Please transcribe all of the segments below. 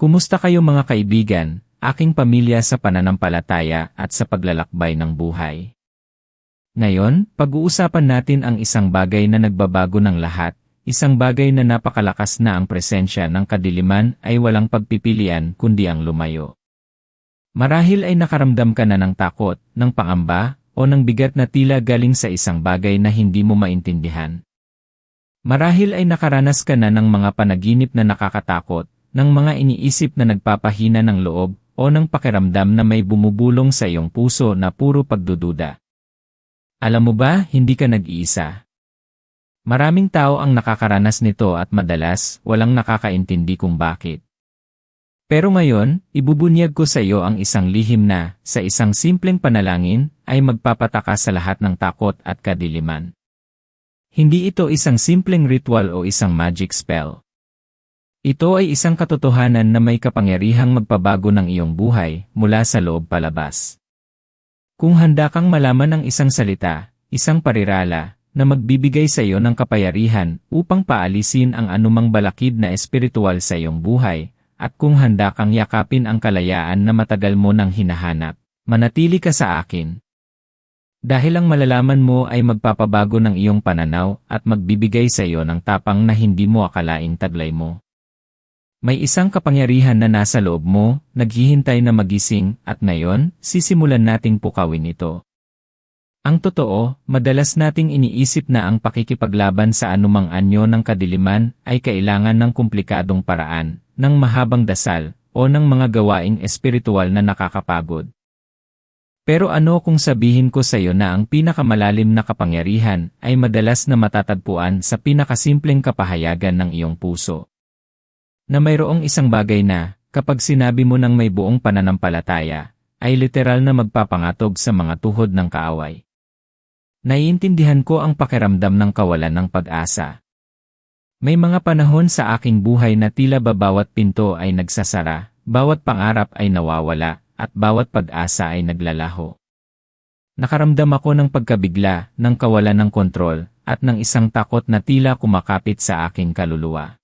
Kumusta kayo mga kaibigan, aking pamilya sa pananampalataya at sa paglalakbay ng buhay? Ngayon, pag-uusapan natin ang isang bagay na nagbabago ng lahat, isang bagay na napakalakas na ang presensya ng kadiliman ay walang pagpipilian kundi ang lumayo. Marahil ay nakaramdam ka na ng takot, ng pangamba, o ng bigat na tila galing sa isang bagay na hindi mo maintindihan. Marahil ay nakaranas ka na ng mga panaginip na nakakatakot, ng mga iniisip na nagpapahina ng loob, o ng pakiramdam na may bumubulong sa iyong puso na puro pagdududa. Alam mo ba, hindi ka nag-iisa. Maraming tao ang nakakaranas nito at madalas, walang nakakaintindi kung bakit. Pero ngayon, ibubunyag ko sa iyo ang isang lihim na, sa isang simpleng panalangin, ay magpapataka sa lahat ng takot at kadiliman. Hindi ito isang simpleng ritual o isang magic spell. Ito ay isang katotohanan na may kapangyarihang magpabago ng iyong buhay mula sa loob palabas. Kung handa kang malaman ang isang salita, isang parirala, na magbibigay sa iyo ng kapayarihan upang paalisin ang anumang balakid na espiritual sa iyong buhay, at kung handa kang yakapin ang kalayaan na matagal mo nang hinahanap, manatili ka sa akin. Dahil ang malalaman mo ay magpapabago ng iyong pananaw at magbibigay sa iyo ng tapang na hindi mo akalaing taglay mo. May isang kapangyarihan na nasa loob mo, naghihintay na magising, at ngayon, sisimulan nating pukawin ito. Ang totoo, madalas nating iniisip na ang pakikipaglaban sa anumang anyo ng kadiliman ay kailangan ng komplikadong paraan, ng mahabang dasal, o ng mga gawaing espiritual na nakakapagod. Pero ano kung sabihin ko sa iyo na ang pinakamalalim na kapangyarihan ay madalas na matatagpuan sa pinakasimpleng kapahayagan ng iyong puso? Na mayroong isang bagay na, kapag sinabi mo ng may buong pananampalataya, ay literal na magpapangatog sa mga tuhod ng kaaway. Naiintindihan ko ang pakiramdam ng kawalan ng pag-asa. May mga panahon sa aking buhay na tila ba bawat pinto ay nagsasara, bawat pangarap ay nawawala, at bawat pag-asa ay naglalaho. Nakaramdam ako ng pagkabigla, ng kawalan ng kontrol, at ng isang takot na tila kumakapit sa aking kaluluwa.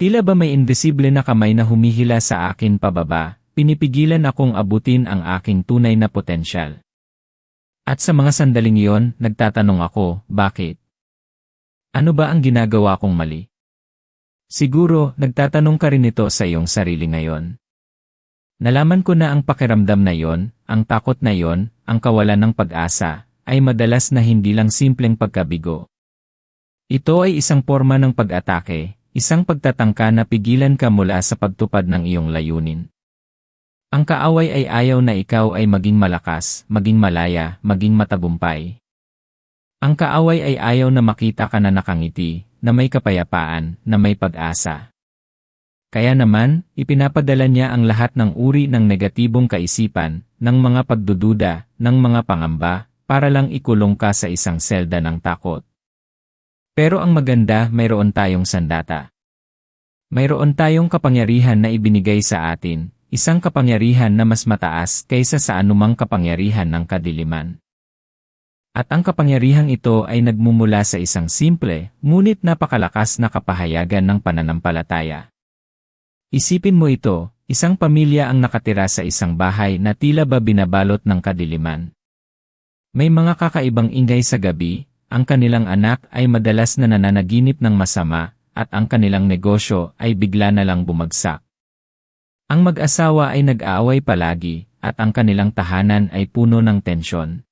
Tila ba may invisible na kamay na humihila sa akin pababa, pinipigilan akong abutin ang aking tunay na potensyal. At sa mga sandaling iyon, nagtatanong ako, bakit? Ano ba ang ginagawa kong mali? Siguro, nagtatanong ka rin ito sa iyong sarili ngayon. Nalaman ko na ang pakiramdam na yon, ang takot na yon, ang kawalan ng pag-asa, ay madalas na hindi lang simpleng pagkabigo. Ito ay isang forma ng pag-atake, Isang pagtatangka na pigilan ka mula sa pagtupad ng iyong layunin. Ang kaaway ay ayaw na ikaw ay maging malakas, maging malaya, maging matagumpay. Ang kaaway ay ayaw na makita ka na nakangiti, na may kapayapaan, na may pag-asa. Kaya naman, ipinapadala niya ang lahat ng uri ng negatibong kaisipan, ng mga pagdududa, ng mga pangamba, para lang ikulong ka sa isang selda ng takot. Pero ang maganda, mayroon tayong sandata. Mayroon tayong kapangyarihan na ibinigay sa atin, isang kapangyarihan na mas mataas kaysa sa anumang kapangyarihan ng kadiliman. At ang kapangyarihang ito ay nagmumula sa isang simple, ngunit napakalakas na kapahayagan ng pananampalataya. Isipin mo ito, isang pamilya ang nakatira sa isang bahay na tila ba binabalot ng kadiliman. May mga kakaibang ingay sa gabi, ang kanilang anak ay madalas na nananaginip ng masama, at ang kanilang negosyo ay bigla na lang bumagsak. Ang mag-asawa ay nag-aaway palagi, at ang kanilang tahanan ay puno ng tensyon.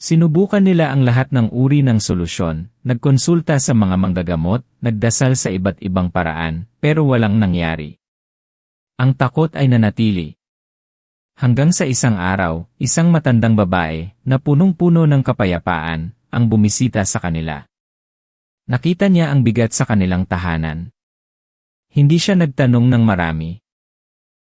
Sinubukan nila ang lahat ng uri ng solusyon, nagkonsulta sa mga manggagamot, nagdasal sa iba't ibang paraan, pero walang nangyari. Ang takot ay nanatili. Hanggang sa isang araw, isang matandang babae, na punong-puno ng kapayapaan, ang bumisita sa kanila. Nakita niya ang bigat sa kanilang tahanan. Hindi siya nagtanong ng marami.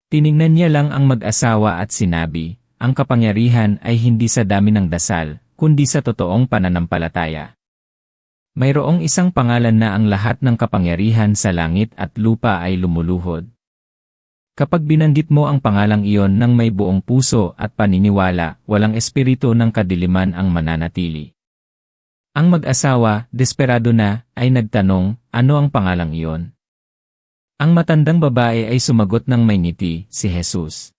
Tiningnan niya lang ang mag-asawa at sinabi, ang kapangyarihan ay hindi sa dami ng dasal, kundi sa totoong pananampalataya. Mayroong isang pangalan na ang lahat ng kapangyarihan sa langit at lupa ay lumuluhod. Kapag binanggit mo ang pangalang iyon ng may buong puso at paniniwala, walang espiritu ng kadiliman ang mananatili. Ang mag-asawa, desperado na, ay nagtanong, ano ang pangalang iyon? Ang matandang babae ay sumagot ng may ngiti, si Jesus.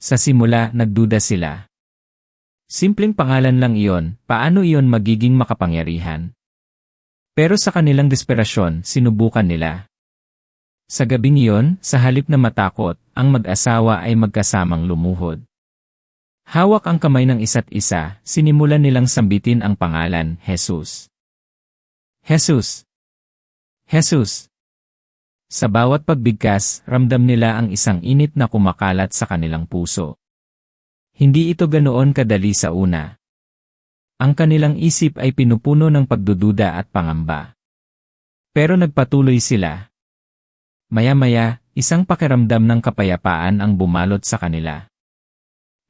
Sa simula, nagduda sila. Simpleng pangalan lang iyon, paano iyon magiging makapangyarihan? Pero sa kanilang desperasyon, sinubukan nila. Sa gabing iyon, sa halip na matakot, ang mag-asawa ay magkasamang lumuhod. Hawak ang kamay ng isa't isa, sinimulan nilang sambitin ang pangalan, Jesus. Jesus! Jesus! Sa bawat pagbigkas, ramdam nila ang isang init na kumakalat sa kanilang puso. Hindi ito ganoon kadali sa una. Ang kanilang isip ay pinupuno ng pagdududa at pangamba. Pero nagpatuloy sila. Maya-maya, isang pakiramdam ng kapayapaan ang bumalot sa kanila.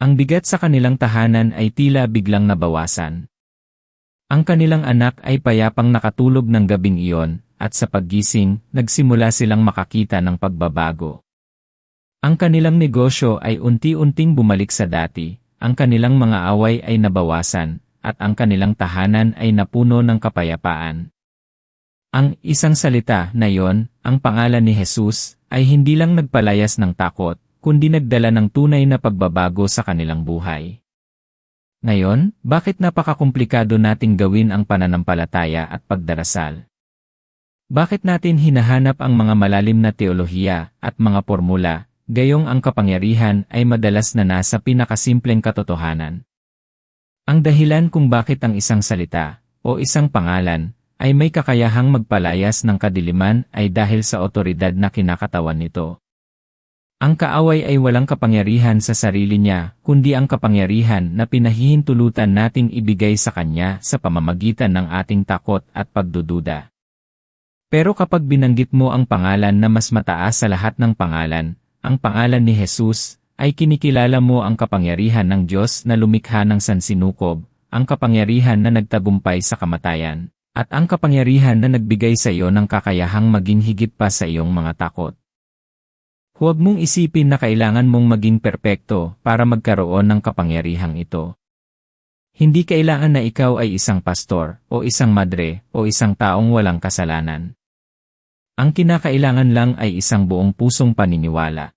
Ang bigat sa kanilang tahanan ay tila biglang nabawasan. Ang kanilang anak ay payapang nakatulog ng gabing iyon, at sa paggising, nagsimula silang makakita ng pagbabago. Ang kanilang negosyo ay unti-unting bumalik sa dati, ang kanilang mga away ay nabawasan, at ang kanilang tahanan ay napuno ng kapayapaan. Ang isang salita na yon, ang pangalan ni Jesus, ay hindi lang nagpalayas ng takot, kundi nagdala ng tunay na pagbabago sa kanilang buhay. Ngayon, bakit napakakomplikado nating gawin ang pananampalataya at pagdarasal? Bakit natin hinahanap ang mga malalim na teolohiya at mga formula, gayong ang kapangyarihan ay madalas na nasa pinakasimpleng katotohanan? Ang dahilan kung bakit ang isang salita, o isang pangalan, ay may kakayahang magpalayas ng kadiliman ay dahil sa otoridad na kinakatawan nito. Ang kaaway ay walang kapangyarihan sa sarili niya, kundi ang kapangyarihan na pinahihintulutan nating ibigay sa kanya sa pamamagitan ng ating takot at pagdududa. Pero kapag binanggit mo ang pangalan na mas mataas sa lahat ng pangalan, ang pangalan ni Jesus, ay kinikilala mo ang kapangyarihan ng Diyos na lumikha ng sansinukob, ang kapangyarihan na nagtagumpay sa kamatayan, at ang kapangyarihan na nagbigay sa iyo ng kakayahang maging higit pa sa iyong mga takot. Huwag mong isipin na kailangan mong maging perpekto para magkaroon ng kapangyarihang ito. Hindi kailangan na ikaw ay isang pastor, o isang madre, o isang taong walang kasalanan. Ang kinakailangan lang ay isang buong pusong paniniwala.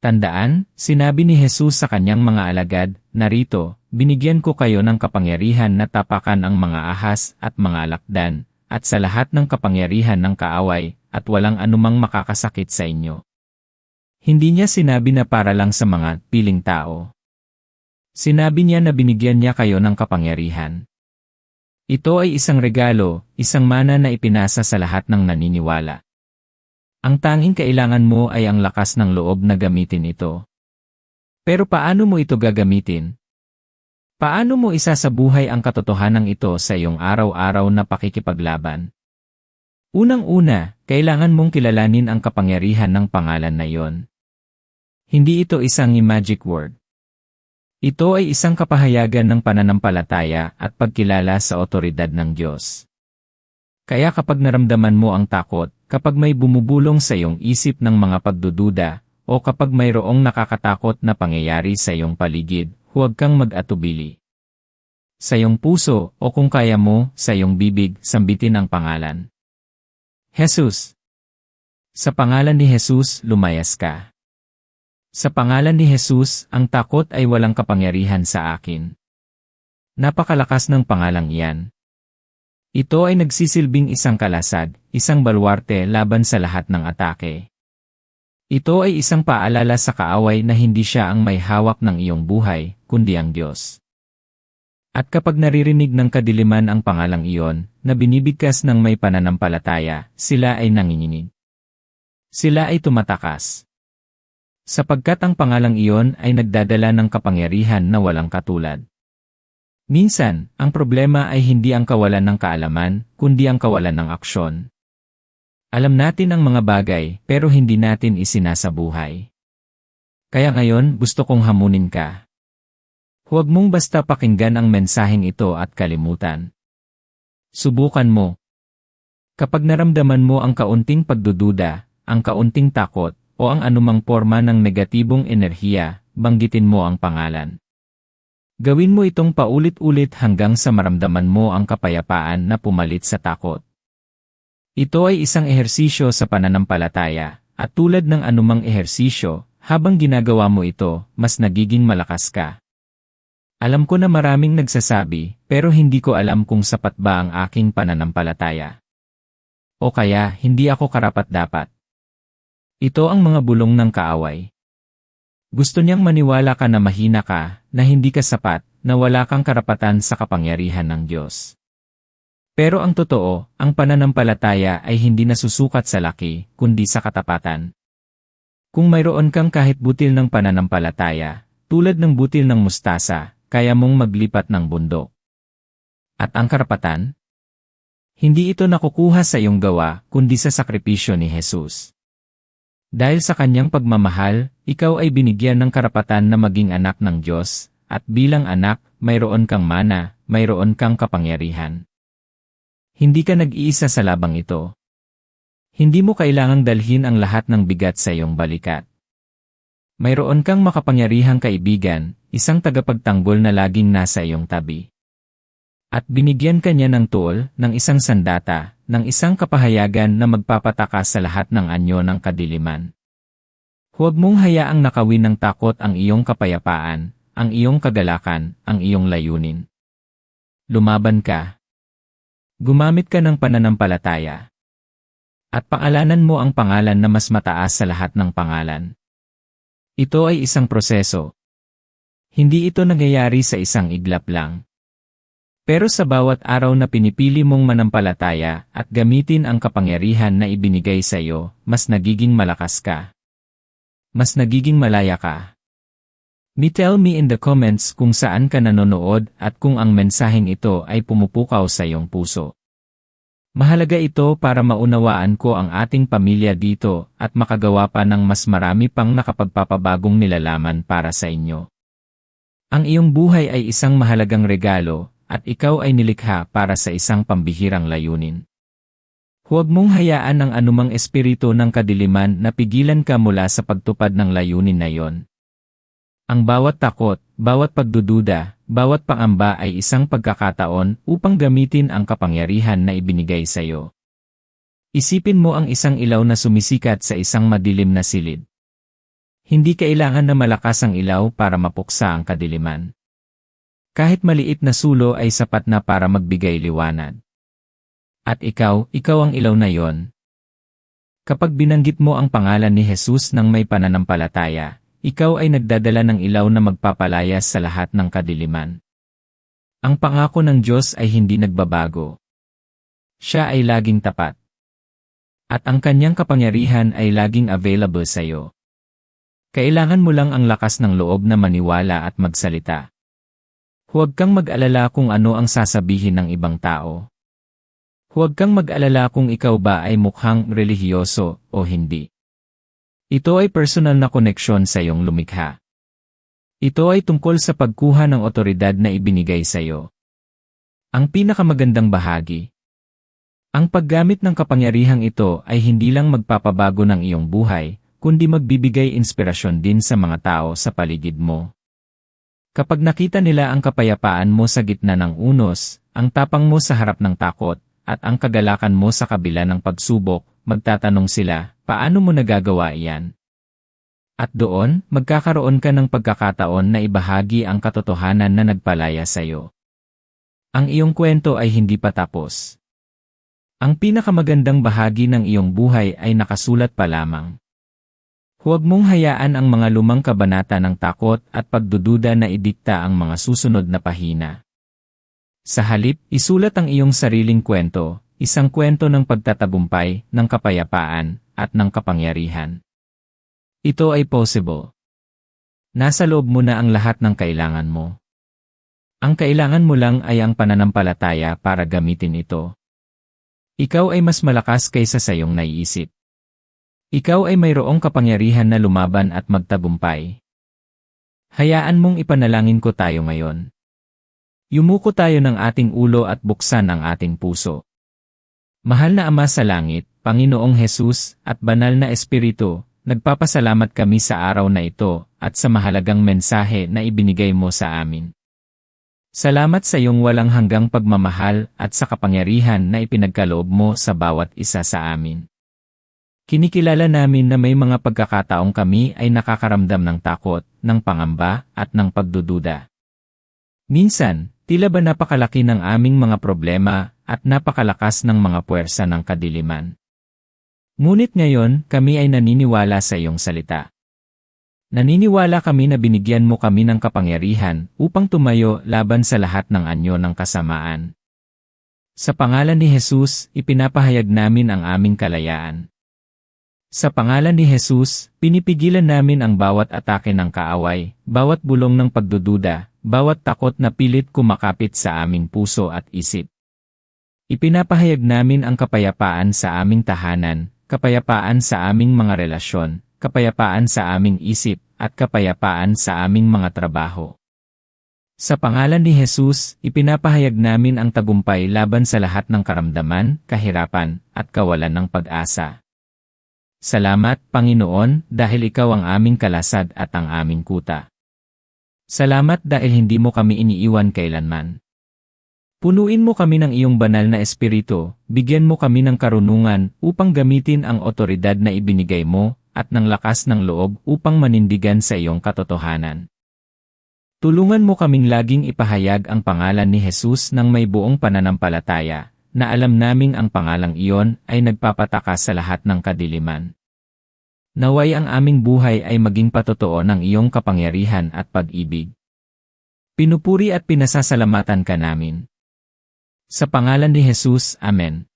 Tandaan, sinabi ni Jesus sa kanyang mga alagad, narito, binigyan ko kayo ng kapangyarihan na tapakan ang mga ahas at mga alakdan, at sa lahat ng kapangyarihan ng kaaway, at walang anumang makakasakit sa inyo. Hindi niya sinabi na para lang sa mga piling tao. Sinabi niya na binigyan niya kayo ng kapangyarihan. Ito ay isang regalo, isang mana na ipinasa sa lahat ng naniniwala. Ang tanging kailangan mo ay ang lakas ng loob na gamitin ito. Pero paano mo ito gagamitin? Paano mo isasabuhay ang katotohanan ito sa iyong araw-araw na pakikipaglaban? Unang-una, kailangan mong kilalanin ang kapangyarihan ng pangalan na iyon. Hindi ito isang magic word. Ito ay isang kapahayagan ng pananampalataya at pagkilala sa otoridad ng Diyos. Kaya kapag naramdaman mo ang takot, kapag may bumubulong sa iyong isip ng mga pagdududa, o kapag mayroong nakakatakot na pangyayari sa iyong paligid, huwag kang mag-atubili. Sa iyong puso, o kung kaya mo, sa iyong bibig, sambitin ang pangalan. Jesus. Sa pangalan ni Jesus, lumayas ka. Sa pangalan ni Jesus, ang takot ay walang kapangyarihan sa akin. Napakalakas ng pangalang iyan. Ito ay nagsisilbing isang kalasad, isang balwarte laban sa lahat ng atake. Ito ay isang paalala sa kaaway na hindi siya ang may hawak ng iyong buhay, kundi ang Diyos. At kapag naririnig ng kadiliman ang pangalang iyon, na binibigkas ng may pananampalataya, sila ay nanginginig. Sila ay tumatakas. Sapagkat ang pangalang iyon ay nagdadala ng kapangyarihan na walang katulad. Minsan, ang problema ay hindi ang kawalan ng kaalaman, kundi ang kawalan ng aksyon. Alam natin ang mga bagay, pero hindi natin isinasabuhay. Kaya ngayon, gusto kong hamunin ka. Huwag mong basta pakinggan ang mensaheng ito at kalimutan. Subukan mo. Kapag naramdaman mo ang kaunting pagdududa, ang kaunting takot, o ang anumang forma ng negatibong enerhiya, banggitin mo ang pangalan. Gawin mo itong paulit-ulit hanggang sa maramdaman mo ang kapayapaan na pumalit sa takot. Ito ay isang ehersisyo sa pananampalataya, at tulad ng anumang ehersisyo, habang ginagawa mo ito, mas nagiging malakas ka. Alam ko na maraming nagsasabi, pero hindi ko alam kung sapat ba ang aking pananampalataya. O kaya, hindi ako karapat-dapat. Ito ang mga bulong ng kaaway. Gusto niyang maniwala ka na mahina ka, na hindi ka sapat, na wala kang karapatan sa kapangyarihan ng Diyos. Pero ang totoo, ang pananampalataya ay hindi nasusukat sa laki, kundi sa katapatan. Kung mayroon kang kahit butil ng pananampalataya, tulad ng butil ng mustasa, kaya mong maglipat ng bundok. At ang karapatan? Hindi ito nakukuha sa iyong gawa, kundi sa sakripisyo ni Jesus. Dahil sa kanyang pagmamahal, ikaw ay binigyan ng karapatan na maging anak ng Diyos, at bilang anak, mayroon kang mana, mayroon kang kapangyarihan. Hindi ka nag-iisa sa labang ito. Hindi mo kailangang dalhin ang lahat ng bigat sa iyong balikat. Mayroon kang makapangyarihang kaibigan, isang tagapagtanggol na laging nasa iyong tabi. At binigyan ka niya ng tool, ng isang sandata, ng isang kapahayagan na magpapatakas sa lahat ng anyo ng kadiliman. Huwag mong hayaang nakawin ng takot ang iyong kapayapaan, ang iyong kagalakan, ang iyong layunin. Lumaban ka. Gumamit ka ng pananampalataya. At pangalanan mo ang pangalan na mas mataas sa lahat ng pangalan. Ito ay isang proseso, hindi ito nangyayari sa isang iglap lang. Pero sa bawat araw na pinipili mong manampalataya at gamitin ang kapangyarihan na ibinigay sa iyo, mas nagiging malakas ka. Mas nagiging malaya ka. Me tell me in the comments kung saan ka nanonood at kung ang mensaheng ito ay pumupukaw sa iyong puso. Mahalaga ito para maunawaan ko ang ating pamilya dito at makagawa pa ng mas marami pang nakapagpapabagong nilalaman para sa inyo. Ang iyong buhay ay isang mahalagang regalo, at ikaw ay nilikha para sa isang pambihirang layunin. Huwag mong hayaan ang anumang espiritu ng kadiliman na pigilan ka mula sa pagtupad ng layunin na iyon. Ang bawat takot, bawat pagdududa, bawat pangamba ay isang pagkakataon upang gamitin ang kapangyarihan na ibinigay sa iyo. Isipin mo ang isang ilaw na sumisikat sa isang madilim na silid. Hindi kailangan na malakas ang ilaw para mapuksa ang kadiliman. Kahit maliit na sulo ay sapat na para magbigay liwanag. At ikaw, ikaw ang ilaw na yon. Kapag binanggit mo ang pangalan ni Jesus ng may pananampalataya, ikaw ay nagdadala ng ilaw na magpapalayas sa lahat ng kadiliman. Ang pangako ng Diyos ay hindi nagbabago. Siya ay laging tapat. At ang kanyang kapangyarihan ay laging available sa iyo. Kailangan mo lang ang lakas ng loob na maniwala at magsalita. Huwag kang mag-alala kung ano ang sasabihin ng ibang tao. Huwag kang mag-alala kung ikaw ba ay mukhang relihiyoso o hindi. Ito ay personal na koneksyon sa iyong lumikha. Ito ay tungkol sa pagkuha ng otoridad na ibinigay sa iyo. Ang pinakamagandang bahagi. Ang paggamit ng kapangyarihang ito ay hindi lang magpapabago ng iyong buhay, kundi magbibigay inspirasyon din sa mga tao sa paligid mo. Kapag nakita nila ang kapayapaan mo sa gitna ng unos, ang tapang mo sa harap ng takot, at ang kagalakan mo sa kabila ng pagsubok, magtatanong sila, paano mo nagagawa iyan? At doon, magkakaroon ka ng pagkakataon na ibahagi ang katotohanan na nagpalaya sa iyo. Ang iyong kwento ay hindi pa tapos. Ang pinakamagandang bahagi ng iyong buhay ay nakasulat pa lamang. Huwag mong hayaan ang mga lumang kabanata ng takot at pagdududa na idikta ang mga susunod na pahina. Sa halip, isulat ang iyong sariling kwento, isang kwento ng pagtatagumpay, ng kapayapaan, at ng kapangyarihan. Ito ay possible. Nasa loob mo na ang lahat ng kailangan mo. Ang kailangan mo lang ay ang pananampalataya para gamitin ito. Ikaw ay mas malakas kaysa sa iyong naiisip. Ikaw ay mayroong kapangyarihan na lumaban at magtagumpay. Hayaan mong ipanalangin ko tayo ngayon. Yumuko tayo ng ating ulo at buksan ang ating puso. Mahal na Ama sa Langit, Panginoong Hesus, at Banal na Espiritu, nagpapasalamat kami sa araw na ito at sa mahalagang mensahe na ibinigay mo sa amin. Salamat sa iyong walang hanggang pagmamahal at sa kapangyarihan na ipinagkaloob mo sa bawat isa sa amin. Kinikilala namin na may mga pagkakataong kami ay nakakaramdam ng takot, ng pangamba, at ng pagdududa. Minsan, tila ba napakalaki ng aming mga problema at napakalakas ng mga puwersa ng kadiliman. Ngunit ngayon, kami ay naniniwala sa iyong salita. Naniniwala kami na binigyan mo kami ng kapangyarihan upang tumayo laban sa lahat ng anyo ng kasamaan. Sa pangalan ni Jesus, ipinapahayag namin ang aming kalayaan. Sa pangalan ni Jesus, pinipigilan namin ang bawat atake ng kaaway, bawat bulong ng pagdududa, bawat takot na pilit kumakapit sa aming puso at isip. Ipinapahayag namin ang kapayapaan sa aming tahanan, kapayapaan sa aming mga relasyon, kapayapaan sa aming isip, at kapayapaan sa aming mga trabaho. Sa pangalan ni Jesus, ipinapahayag namin ang tagumpay laban sa lahat ng karamdaman, kahirapan, at kawalan ng pag-asa. Salamat, Panginoon, dahil Ikaw ang aming kalasad at ang aming kuta. Salamat dahil hindi mo kami iniiwan kailanman. Punuin mo kami ng iyong banal na espiritu, bigyan mo kami ng karunungan upang gamitin ang otoridad na ibinigay mo, at ng lakas ng loob upang manindigan sa iyong katotohanan. Tulungan mo kaming laging ipahayag ang pangalan ni Jesus ng may buong pananampalataya, na alam naming ang pangalang iyon ay nagpapataka sa lahat ng kadiliman. Naway ang aming buhay ay maging patotoo ng iyong kapangyarihan at pag-ibig. Pinupuri at pinasasalamatan ka namin. Sa pangalan ni Jesus, Amen.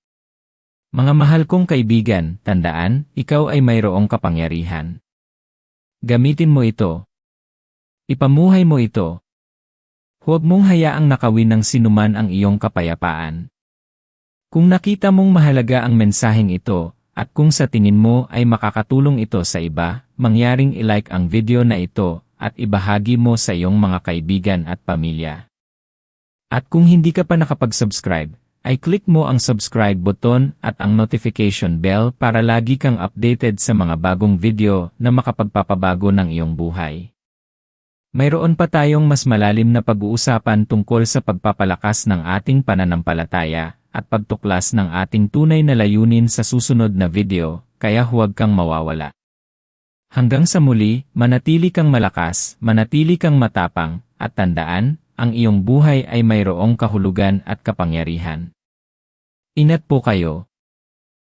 Mga mahal kong kaibigan, tandaan, ikaw ay mayroong kapangyarihan. Gamitin mo ito. Ipamuhay mo ito. Huwag mong hayaang nakawin ng sinuman ang iyong kapayapaan. Kung nakita mong mahalaga ang mensaheng ito, at kung sa tingin mo ay makakatulong ito sa iba, mangyaring ilike ang video na ito, at ibahagi mo sa iyong mga kaibigan at pamilya. At kung hindi ka pa nakapag-subscribe, ay click mo ang subscribe button at ang notification bell para lagi kang updated sa mga bagong video na makapagpapabago ng iyong buhay. Mayroon pa tayong mas malalim na pag-uusapan tungkol sa pagpapalakas ng ating pananampalataya at pagtuklas ng ating tunay na layunin sa susunod na video, kaya huwag kang mawawala. Hanggang sa muli, manatili kang malakas, manatili kang matapang, at tandaan, ang iyong buhay ay mayroong kahulugan at kapangyarihan. Inat po kayo,